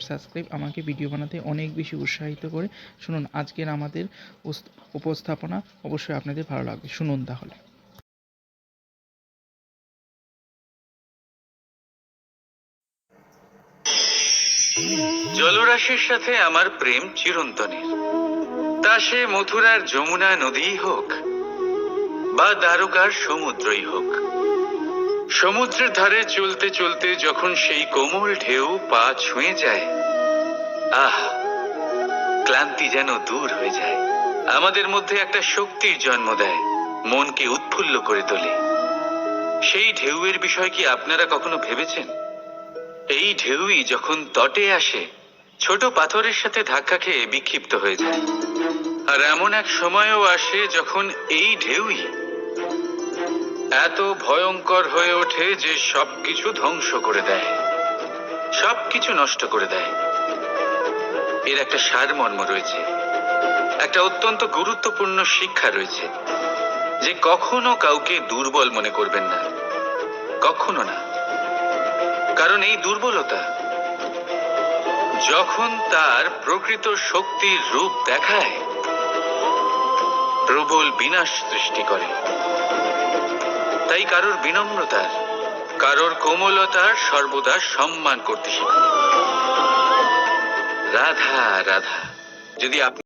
Subscribe আমাকে video বানাতে অনেক বেশি উৎসাহিত করে। শুনুন, আজকের আমাদের উপস্থাপনা অবশ্যই আপনাদের ভালো লাগবে। শুনুন তাহলে। জলরাশির সাথে আমার প্রেম চিরন্তনের। তা সে মথুরার যমুনা নদীই হোক বা দ্বারকার সমুদ্রই হোক। সমুদ্রের ধারে চলতে চলতে যখন সেই কোমল ঢেউ পা ছুঁয়ে যায়, আহ, ক্লান্তি যেন দূর হয়ে যায়। আমাদের মধ্যে একটা শক্তির জন্ম দেয়, মনকে উৎফুল্ল করে তোলে। সেই ঢেউয়ের বিষয় কি আপনারা কখনো ভেবেছেন? এই ঢেউই যখন তটে আসে, ছোট পাথরের সাথে ধাক্কা খেয়ে বিক্ষিপ্ত হয়ে যায়। আর এমন এক সময়ও আসে যখন এই ঢেউই এত ভয়ঙ্কর হয়ে ওঠে যে সবকিছু ধ্বংস করে দেয়। সবকিছু নষ্ট করে দেয়। এর একটা সারমর্ম রয়েছে। একটা অত্যন্ত গুরুত্বপূর্ণ শিক্ষা রয়েছে যে কখনো কাউকে দুর্বল মনে করবেন না। কখনো না। কারণ এই দুর্বলতা যখন তার প্রকৃত শক্তির রূপ দেখায়, প্রবল বিনাশ সৃষ্টি করে। তাই কারোর বিনম্রতার কারোর কোমলতার সর্বদা সম্মান করতে শিখুন। রাধা রাধা যদি আপনি